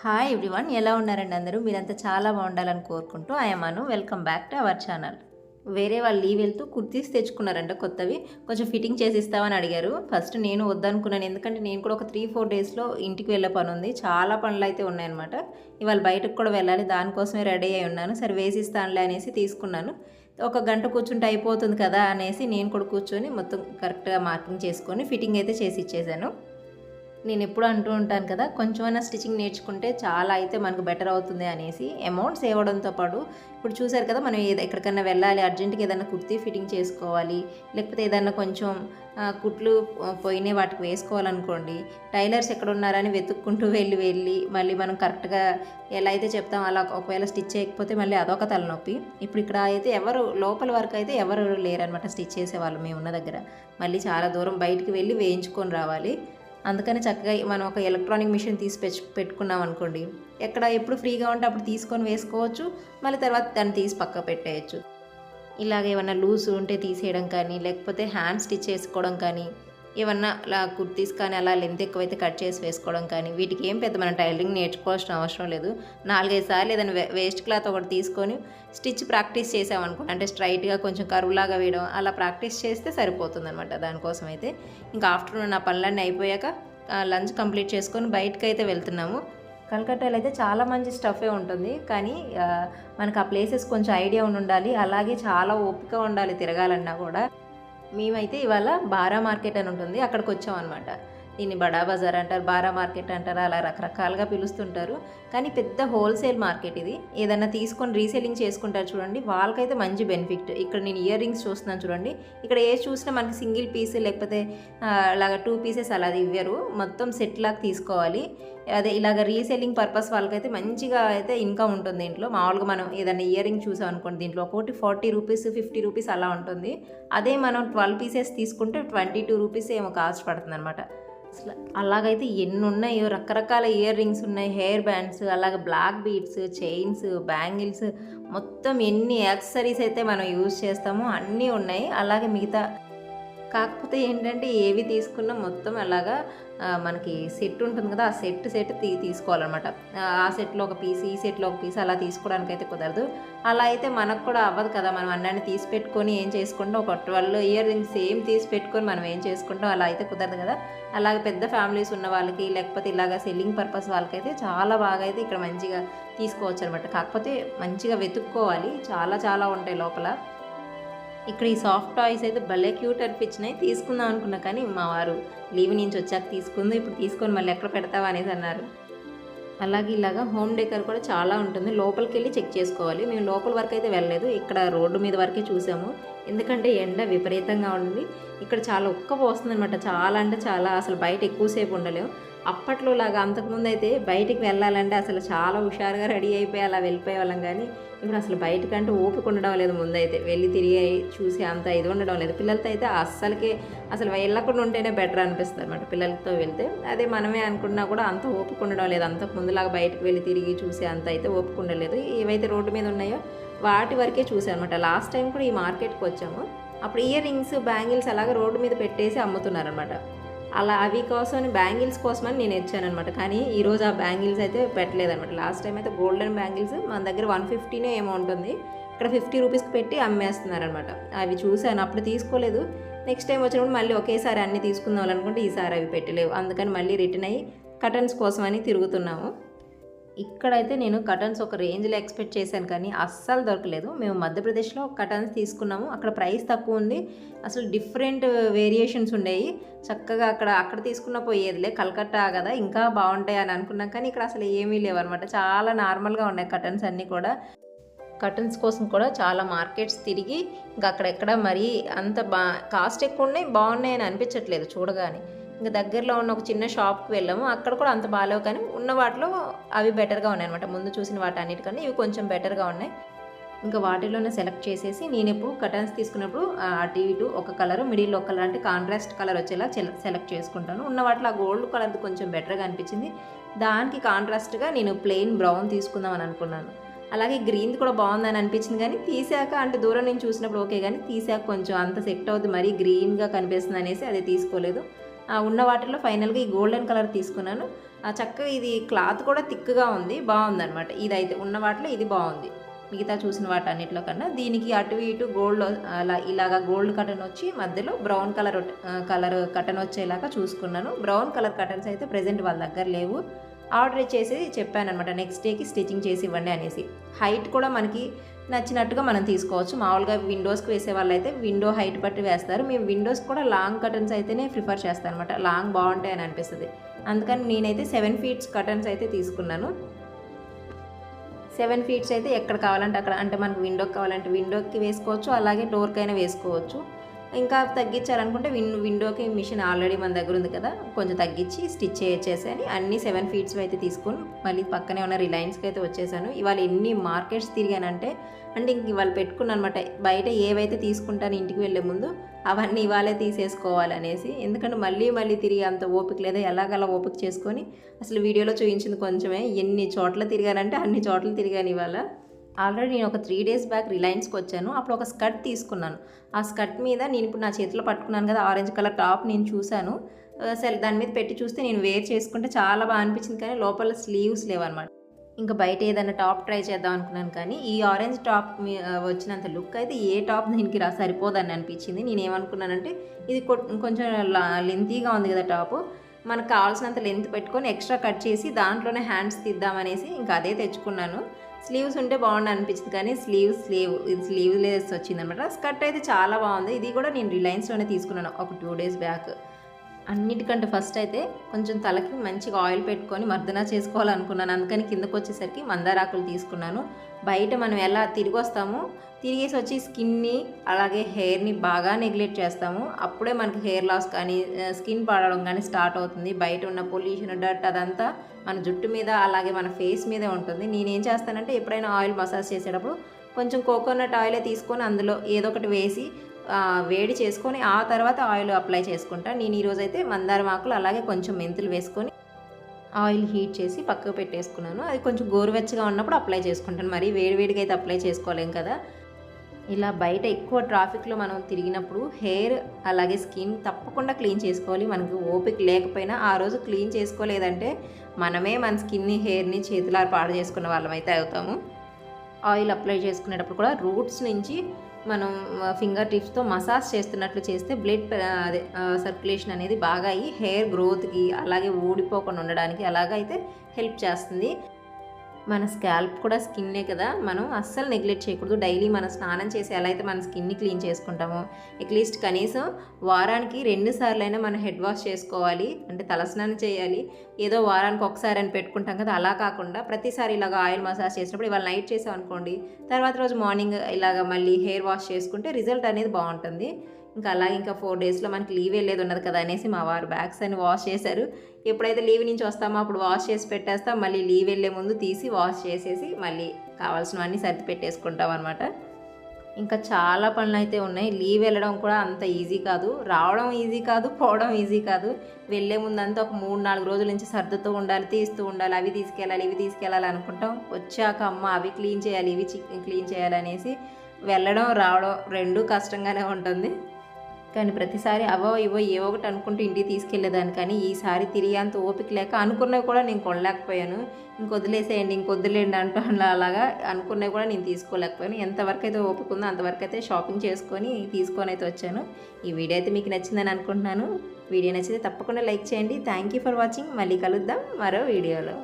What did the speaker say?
Hi everyone ఎలా ఉన్నారండి అందరూ? మీరంతా చాలా బాగుండాలని కోరుకుంటూ Anu welcome back to our channel వేరే వాళ్ళు లీవ్ వెళ్తూ కుర్తీస్ తెచ్చుకున్నారంట కొత్తవి. కొంచెం ఫిట్టింగ్ చేసి ఇస్తామని అడిగారు. ఫస్ట్ నేను వద్దనుకున్నాను. ఎందుకంటే నేను కూడా ఒక త్రీ ఫోర్ డేస్లో ఇంటికి వెళ్ళే పని ఉంది. చాలా పనులు అయితే ఉన్నాయన్నమాట. ఇవాళ బయటకు కూడా వెళ్ళాలి. దానికోసమే రెడీ అయి ఉన్నాను. సరే వేసి ఇస్తానులే అనేసి తీసుకున్నాను. ఒక గంట కూర్చుంటే అయిపోతుంది కదా అనేసి నేను కూడా కూర్చొని మొత్తం కరెక్ట్గా మార్కింగ్ చేసుకొని ఫిట్టింగ్ అయితే చేసి ఇచ్చేసాను. నేను ఎప్పుడు అంటూ ఉంటాను కదా కొంచెమైనా స్టిచ్చింగ్ నేర్చుకుంటే చాలా అయితే మనకు బెటర్ అవుతుంది అనేసి అమౌంట్ సేవ్ అవడంతో పాటు ఇప్పుడు చూసారు కదా మనం ఏదో ఎక్కడికైనా వెళ్ళాలి అర్జెంట్గా ఏదైనా కుర్తీ ఫిట్టింగ్ చేసుకోవాలి లేకపోతే ఏదైనా కొంచెం కుట్లు పోయినాయి వాటికి వేసుకోవాలనుకోండి టైలర్స్ ఎక్కడ ఉన్నారని వెతుక్కుంటూ వెళ్ళి వెళ్ళి మళ్ళీ మనం కరెక్ట్గా ఎలా అయితే చెప్తాం అలా ఒకవేళ స్టిచ్ చేయకపోతే మళ్ళీ అదొక తలనొప్పి. ఇప్పుడు ఇక్కడ అయితే ఎవరు లోపల వరకు అయితే ఎవరు లేరనమాట స్టిచ్ చేసేవాళ్ళు మేము ఉన్న దగ్గర. మళ్ళీ చాలా దూరం బయటికి వెళ్ళి వేయించుకొని రావాలి. అందుకని చక్కగా మనం ఒక ఎలక్ట్రానిక్ మిషన్ తీసి పెట్టుకున్నాం అనుకోండి. ఎక్కడ ఎప్పుడు ఫ్రీగా ఉంటే అప్పుడు తీసుకొని వేసుకోవచ్చు. మళ్ళీ తర్వాత దాన్ని తీసి పక్క పెట్టేయచ్చు. ఇలాగ ఏమైనా లూజ్ ఉంటే తీసేయడం కానీ లేకపోతే హ్యాండ్ స్టిచ్ చేసుకోవడం కానీ ఏమన్నా అలా కుర్తీస్ కానీ అలా లెంత్ ఎక్కువైతే కట్ చేసి వేసుకోవడం కానీ వీటికి ఏం పెద్ద మనం టైలరింగ్ నేర్చుకోవాల్సిన అవసరం లేదు. నాలుగైదు సార్లు ఏదైనా వే- వేస్ట్ క్లాత్ ఒకటి తీసుకొని స్టిచ్ ప్రాక్టీస్ చేసామనుకోండి అంటే స్ట్రైట్గా కొంచెం కరువులాగా వేయడం అలా ప్రాక్టీస్ చేస్తే సరిపోతుంది అనమాట దానికోసం అయితే ఇంకా ఆఫ్టర్నూన్ నా పనులన్నీ అయిపోయాక లంచ్ కంప్లీట్ చేసుకొని బయటకైతే అయితే వెళ్తున్నాము. కలకట్టాలో అయితే చాలా మంచి స్టఫే ఉంటుంది కానీ మనకు ఆ ప్లేసెస్ కొంచెం ఐడియా ఉండి ఉండాలి అలాగే చాలా ఓపిక ఉండాలి తిరగాలన్నా కూడా. మేమైతే ఇవాళ బారా మార్కెట్ అని ఉంటుంది అక్కడికి వచ్చాం అనమాట దీన్ని బడా బజార్ అంటారు బారా మార్కెట్ అంటారు అలా రకరకాలుగా పిలుస్తుంటారు. కానీ పెద్ద హోల్సేల్ మార్కెట్ ఇది. ఏదైనా తీసుకొని రీసేలింగ్ చేసుకుంటారు చూడండి వాళ్ళకైతే మంచి బెనిఫిట్. ఇక్కడ నేను ఇయర్ రింగ్స్ చూస్తున్నాను చూడండి. ఇక్కడ ఏ చూసినా మనకి సింగిల్ పీస్ లేకపోతే అలాగా టూ పీసెస్ అలా ఇవ్వరు. మొత్తం సెట్ లాగా తీసుకోవాలి. అదే ఇలాగ రీసేలింగ్ పర్పస్ వాళ్ళకైతే మంచిగా అయితే ఇన్కమ్ ఉంటుంది దీంట్లో. మామూలుగా మనం ఏదైనా ఇయర్ రింగ్ చూసాం అనుకోండి దీంట్లో ఒకటి ఫార్టీ రూపీస్ ఫిఫ్టీ రూపీస్ అలా ఉంటుంది. అదే మనం ట్వెల్వ్ పీసెస్ తీసుకుంటే ట్వంటీ టూ రూపీస్ ఏమో కాస్ట్ పడుతుంది అనమాట అసలు అలాగైతే ఎన్ని ఉన్నాయో రకరకాల ఇయర్ రింగ్స్ ఉన్నాయి హెయిర్ బ్యాండ్స్ అలాగే బ్లాక్ బీడ్స్ చైన్స్ బ్యాంగిల్స్. మొత్తం ఎన్ని యాక్సరీస్ అయితే మనం యూజ్ చేస్తామో అన్నీ ఉన్నాయి. అలాగే మిగతా కాకపోతే ఏంటంటే ఏవి తీసుకున్నా మొత్తం అలాగా మనకి సెట్ ఉంటుంది కదా ఆ సెట్ సెట్ తీ తీసుకోవాలన్నమాట. ఆ, ఆ సెట్లో ఒక పీస్ ఈ సెట్లో ఒక పీస్ అలా తీసుకోవడానికి అయితే కుదరదు. అలా అయితే మనకు కూడా అవ్వదు కదా మనం అన్నాన్ని తీసి పెట్టుకొని ఏం చేసుకుంటాం? ఒక ట్వెల్వ్ ఇయర్ రింగ్స్ సేమ్ తీసి పెట్టుకొని మనం ఏం చేసుకుంటాం? అలా అయితే కుదరదు కదా. అలాగే పెద్ద ఫ్యామిలీస్ ఉన్న వాళ్ళకి లేకపోతే ఇలాగ సెల్లింగ్ పర్పస్ వాళ్ళకైతే చాలా బాగా అయితే ఇక్కడ మంచిగా తీసుకోవచ్చు అనమాట కాకపోతే మంచిగా వెతుక్కోవాలి. చాలా చాలా ఉంటాయి లోపల. ఇక్కడ ఈ సాఫ్ట్ టాయ్స్ అయితే భలే క్యూట్ అనిపించినాయి. తీసుకుందాం అనుకున్నా కానీ మా వారు లీవ్ నుంచి వచ్చాక తీసుకుంది ఇప్పుడు తీసుకొని మళ్ళీ ఎక్కడ పెడతావా అనేసి అన్నారు. అలాగే ఇలాగా హోమ్ డెకర్ కూడా చాలా ఉంటుంది. లోపలికి వెళ్ళి చెక్ చేసుకోవాలి. మేము లోపల వరకు అయితే వెళ్ళలేదు. ఇక్కడ రోడ్డు మీద వరకే చూసాము. ఎందుకంటే ఎండ విపరీతంగా ఉంది. ఇక్కడ చాలా ఉక్క పోస్తుంది అనమాట చాలా అంటే చాలా. అసలు బయట ఎక్కువసేపు ఉండలేము. అప్పట్లో లాగా అంతకుముందు అయితే బయటికి వెళ్ళాలంటే అసలు చాలా హుషారుగా రెడీ అయిపోయి అలా వెళ్ళిపోయే వాళ్ళం కానీ ఇప్పుడు అసలు బయటకంటే ఓపిక ఉండడం లేదు ముందైతే. వెళ్ళి తిరిగి చూసి అంత ఇది ఉండడం లేదు. పిల్లలతో అయితే అస్సలకే అసలు వెళ్ళకుండా ఉంటేనే బెటర్ అనిపిస్తుంది అనమాట పిల్లలతో వెళ్తే. అదే మనమే అనుకున్నా కూడా అంత ఓపిక ఉండడం లేదు. అంతకు ముందులాగా బయటకు వెళ్ళి తిరిగి చూసి అంత అయితే ఓపిక ఉండలేదు. ఏవైతే రోడ్డు మీద ఉన్నాయో వాటి వరకే చూసాను అనమాట లాస్ట్ టైం కూడా ఈ మార్కెట్కి వచ్చాము. అప్పుడు ఇయర్ రింగ్స్ బ్యాంగిల్స్ అలాగే రోడ్డు మీద పెట్టేసి అమ్ముతున్నారనమాట అలా అవి కోసం బ్యాంగిల్స్ కోసమని నేను ఇచ్చాను అనమాట కానీ ఈరోజు ఆ బ్యాంగిల్స్ అయితే పెట్టలేదనమాట లాస్ట్ టైం అయితే గోల్డెన్ బ్యాంగిల్స్ మన దగ్గర వన్ ఫిఫ్టీనే ఏమో ఉంటుంది. ఇక్కడ ఫిఫ్టీ రూపీస్కి పెట్టి అమ్మేస్తున్నారనమాట అవి చూశాను అప్పుడు తీసుకోలేదు. నెక్స్ట్ టైం వచ్చినప్పుడు మళ్ళీ ఒకేసారి అన్ని తీసుకుందాం అనుకుంటే ఈసారి అవి పెట్టలేవు. అందుకని మళ్ళీ రిటర్న్ అయ్యి కటన్స్ కోసమని తిరుగుతున్నాము. ఇక్కడైతే నేను కటన్స్ ఒక రేంజ్లో ఎక్స్పెక్ట్ చేశాను కానీ అస్సలు దొరకలేదు. మేము మధ్యప్రదేశ్లో కటన్స్ తీసుకున్నాము. అక్కడ ప్రైస్ తక్కువ ఉంది. అసలు డిఫరెంట్ వేరియేషన్స్ ఉండేవి చక్కగా అక్కడ అక్కడ తీసుకున్న పోయేదిలే. కలకత్తా కదా ఇంకా బాగుంటాయి అని అనుకున్నాం కానీ ఇక్కడ అసలు ఏమీ లేవు అనమాట చాలా నార్మల్గా ఉన్నాయి కటన్స్ అన్నీ కూడా. కటన్స్ కోసం కూడా చాలా మార్కెట్స్ తిరిగి ఇంకా అక్కడెక్కడ మరీ అంత బా కాస్ట్ ఎక్కువ ఉన్నాయి బాగున్నాయి అని అనిపించట్లేదు చూడగానే. ఇంకా దగ్గరలో ఉన్న ఒక చిన్న షాప్కి వెళ్ళాము. అక్కడ కూడా అంత బాగాలేవు కానీ ఉన్న వాటిలో అవి బెటర్గా ఉన్నాయి అనమాట ముందు చూసిన వాటి అన్నిటికన్నా ఇవి కొంచెం బెటర్గా ఉన్నాయి. ఇంకా వాటిలోనే సెలెక్ట్ చేసేసి నేను ఎప్పుడు కటన్స్ తీసుకున్నప్పుడు ఆ, అటు ఇటు ఒక కలర్ మిడిల్ ఒక కలర్ అంటే కాంట్రాస్ట్ కలర్ వచ్చేలా సెలెక్ట్ చేసుకుంటాను. ఉన్న వాటిలో ఆ గోల్డ్ కలర్ కొంచెం బెటర్గా అనిపించింది. దానికి కాంట్రాస్ట్గా నేను ప్లెయిన్ బ్రౌన్ తీసుకుందామని అనుకున్నాను. అలాగే గ్రీన్ కూడా బాగుందని అనిపించింది కానీ తీసాక అంటే దూరం నుంచి చూసినప్పుడు ఓకే కానీ తీసాక కొంచెం అంత సెట్ అవుతుంది మరీ గ్రీన్గా కనిపిస్తుంది అనేసి అది తీసుకోలేదు. ఉన్న వాటిలో ఫైనల్గా ఈ గోల్డెన్ కలర్ తీసుకున్నాను. ఆ చక్కగా ఇది క్లాత్ కూడా థిక్గా ఉంది బాగుందన్నమాట. ఇదైతే ఉన్న వాటిలో ఇది బాగుంది. మిగతా చూసిన వాటి అన్నిటిలో కన్నా దీనికి అటు ఇటు గోల్డ్ అలా ఇలాగా గోల్డ్ కటన్ వచ్చి మధ్యలో బ్రౌన్ కలర్ కలర్ కటన్ వచ్చేలాగా చూసుకున్నాను. బ్రౌన్ కలర్ కటన్స్ అయితే ప్రజెంట్ వాళ్ళ దగ్గర లేవు. ఆర్డర్ చేసి చెప్పాను అనమాట నెక్స్ట్ డేకి స్టిచ్చింగ్ చేసి ఇవ్వండి అనేసి. హైట్ కూడా మనకి నచ్చినట్టుగా మనం తీసుకోవచ్చు. మామూలుగా విండోస్కి వేసే వాళ్ళు అయితే విండో హైట్ బట్టి వేస్తారు. మేము విండోస్ కూడా లాంగ్ కటన్స్ అయితేనే ప్రిఫర్ చేస్తాను అనమాట లాంగ్ బాగుంటాయి అని అనిపిస్తుంది. అందుకని నేనైతే సెవెన్ ఫీట్స్ కటన్స్ అయితే తీసుకున్నాను. సెవెన్ ఫీట్స్ అయితే ఎక్కడ కావాలంటే అక్కడ అంటే మనకు విండోకి కావాలంటే విండోకి వేసుకోవచ్చు. అలాగే డోర్కి అయినా వేసుకోవచ్చు. ఇంకా తగ్గించాలనుకుంటే విన్ విండోకి మిషన్ ఆల్రెడీ మన దగ్గర ఉంది కదా కొంచెం తగ్గించి స్టిచ్ చేయొచ్చేసి అని అన్ని సెవెన్ ఫీట్స్ అయితే తీసుకొని మళ్ళీ పక్కనే ఉన్న రిలయన్స్కి అయితే వచ్చేసాను. ఇవాళ ఎన్ని మార్కెట్స్ తిరిగానంటే అంటే ఇంక ఇవాళ పెట్టుకున్నాను అనమాట బయట ఏవైతే తీసుకుంటాను ఇంటికి వెళ్ళే ముందు అవన్నీ ఇవాళే తీసేసుకోవాలనేసి ఎందుకంటే మళ్ళీ మళ్ళీ తిరిగి అంత ఓపిక లేదా ఎలాగలా ఓపిక చేసుకొని అసలు వీడియోలో చూపించింది కొంచెమే. ఎన్ని చోట్ల తిరిగానంటే అన్ని చోట్ల తిరిగాను ఇవాళ. ఆల్రెడీ నేను ఒక త్రీ డేస్ బ్యాక్ రిలయన్స్కి వచ్చాను. అప్పుడు ఒక స్కర్ట్ తీసుకున్నాను. ఆ స్కర్ట్ మీద నేను ఇప్పుడు నా చేతిలో పట్టుకున్నాను కదా ఆరెంజ్ కలర్ టాప్ నేను చూశాను. అసలు దాని మీద పెట్టి చూస్తే నేను వేర్ చేసుకుంటే చాలా బాగా అనిపించింది కానీ లోపల స్లీవ్స్ లేవన్నమాట. ఇంకా బయట ఏదైనా టాప్ ట్రై చేద్దాం అనుకున్నాను కానీ ఈ ఆరెంజ్ టాప్ వచ్చినంత లుక్ అయితే ఏ టాప్ దీనికి రా సరిపోదని అనిపించింది. నేను ఏమనుకున్నానంటే ఇది కొ- కొంచెం లెంతీగా ఉంది కదా టాపు. మనకు కావాల్సినంత లెంత్ పెట్టుకొని ఎక్స్ట్రా కట్ చేసి దాంట్లోనే హ్యాండ్స్ తీద్దామనేసి ఇంకా అదే తెచ్చుకున్నాను. స్లీవ్స్ ఉంటే బాగుండు అనిపించింది కానీ స్లీవ్స్ స్లీవ్ ఇది స్లీవ్ లేస్ వచ్చిందనమాట స్కర్ట్ అయితే చాలా బాగుంది. ఇది కూడా నేను రిలయన్స్లోనే తీసుకున్నాను ఒక టూ డేస్ బ్యాక్. అన్నిటికంటే ఫస్ట్ అయితే కొంచెం తలకి మంచిగా ఆయిల్ పెట్టుకొని మర్దన చేసుకోవాలనుకున్నాను. అందుకని కిందకు వచ్చేసరికి మందారాకులు తీసుకున్నాను. బయట మనం ఎలా తిరిగి వస్తామో తిరిగేసి వచ్చి స్కిన్ని అలాగే హెయిర్ని బాగా నెగ్లెక్ట్ చేస్తాము. అప్పుడే మనకి హెయిర్ లాస్ కానీ స్కిన్ పడడం కానీ స్టార్ట్ అవుతుంది. బయట ఉన్న పొల్యూషన్ డట్ అదంతా మన జుట్టు మీద అలాగే మన ఫేస్ మీదే ఉంటుంది. నేనేం చేస్తానంటే ఎప్పుడైనా ఆయిల్ మసాజ్ చేసేటప్పుడు కొంచెం కోకోనట్ ఆయిలే తీసుకొని అందులో ఏదో ఒకటి వేసి వేడి చేసుకొని ఆ తర్వాత ఆయిల్ అప్లై చేసుకుంటా. నేను ఈరోజు అయితే మందారం ఆకులు అలాగే కొంచెం మెంతులు వేసుకొని ఆయిల్ హీట్ చేసి పక్కకు పెట్టేసుకున్నాను. అది కొంచెం గోరువెచ్చగా ఉన్నప్పుడు అప్లై చేసుకుంటాను. మరి వేడివేడిగా అయితే అప్లై చేసుకోలేం కదా. ఇలా బయట ఎక్కువ ట్రాఫిక్లో మనం తిరిగినప్పుడు హెయిర్ అలాగే స్కిన్ తప్పకుండా క్లీన్ చేసుకోవాలి. మనకు ఓపిక లేకపోయినా ఆ రోజు క్లీన్ చేసుకోలేదంటే మనమే మన స్కిన్ని హెయిర్ని చేతులారు పాడు చేసుకున్న వాళ్ళమైతే అవుతాము. ఆయిల్ అప్లై చేసుకునేటప్పుడు కూడా రూట్స్ నుంచి మనం ఫింగర్ టిప్స్తో మసాజ్ చేస్తున్నట్లు చేస్తే బ్లడ్ అదే సర్క్యులేషన్ అనేది బాగా అయ్యి హెయిర్ గ్రోత్కి అలాగే ఊడిపోకుండా ఉండడానికి అలాగైతే హెల్ప్ చేస్తుంది. మన స్కాల్ప్ కూడా స్కిన్నే కదా. మనం అస్సలు నెగ్లెక్ట్ చేయకూడదు. డైలీ మనం స్నానం చేసి ఎలా అయితే మన స్కిన్ని క్లీన్ చేసుకుంటామో అట్లీస్ట్ కనీసం వారానికి రెండు సార్లు అయినా మనం హెడ్ వాష్ చేసుకోవాలి. అంటే తలస్నానం చేయాలి. ఏదో వారానికి ఒకసారి అని పెట్టుకుంటాం కదా. అలా కాకుండా ప్రతిసారి ఇలాగ ఆయిల్ మసాజ్ చేసినప్పుడు ఇవాళ నైట్ చేసాం అనుకోండి తర్వాత రోజు మార్నింగ్ ఇలాగ మళ్ళీ హెయిర్ వాష్ చేసుకుంటే రిజల్ట్ అనేది బాగుంటుంది. ఇంకా అలాగే ఇంకా ఫోర్ డేస్లో మనకి లీవ్ వెళ్ళేది ఉన్నది కదా అనేసి మా వారు బ్యాగ్స్ అని వాష్ చేశారు. ఎప్పుడైతే లీవ్ నుంచి వస్తామో అప్పుడు వాష్ చేసి పెట్టేస్తాం. మళ్ళీ లీవ్ వెళ్ళే ముందు తీసి వాష్ చేసేసి మళ్ళీ కావాల్సినవన్నీ సర్ది పెట్టేసుకుంటాం అనమాట ఇంకా చాలా పనులు అయితే ఉన్నాయి. లీవ్ వెళ్ళడం కూడా అంత ఈజీ కాదు. రావడం ఈజీ కాదు పోవడం ఈజీ కాదు. వెళ్ళే ముందంతా ఒక మూడు నాలుగు రోజుల నుంచి సర్దుతూ ఉండాలి తీస్తూ ఉండాలి. అవి తీసుకెళ్ళాలి ఇవి తీసుకెళ్ళాలి అనుకుంటాం. వచ్చాక అమ్మ అవి క్లీన్ చేయాలి ఇవి క్లీన్ చేయాలి అనేసి వెళ్ళడం రావడం రెండూ కష్టంగానే ఉంటుంది. కానీ ప్రతిసారి అవో ఇవో ఏ ఒకటి అనుకుంటూ ఇంటికి తీసుకెళ్ళేదాన్ని కానీ ఈసారి తిరిగి అంత ఓపిక లేక అనుకున్నవి కూడా నేను కొనలేకపోయాను. ఇంకొదిలేసేయండి వదిలేసేయండి ఇంక అంటూ అలా అలాగా అనుకున్నవి కూడా నేను తీసుకోలేకపోయాను. ఎంతవరకు అయితే ఓపిక ఉందో అంతవరకు అయితే షాపింగ్ చేసుకొని తీసుకొని అయితే వచ్చాను. ఈ వీడియో అయితే మీకు నచ్చిందని అనుకుంటున్నాను. వీడియో నచ్చితే తప్పకుండా లైక్ చేయండి. Thank you for watching. మళ్ళీ కలుద్దాం మరో వీడియోలో.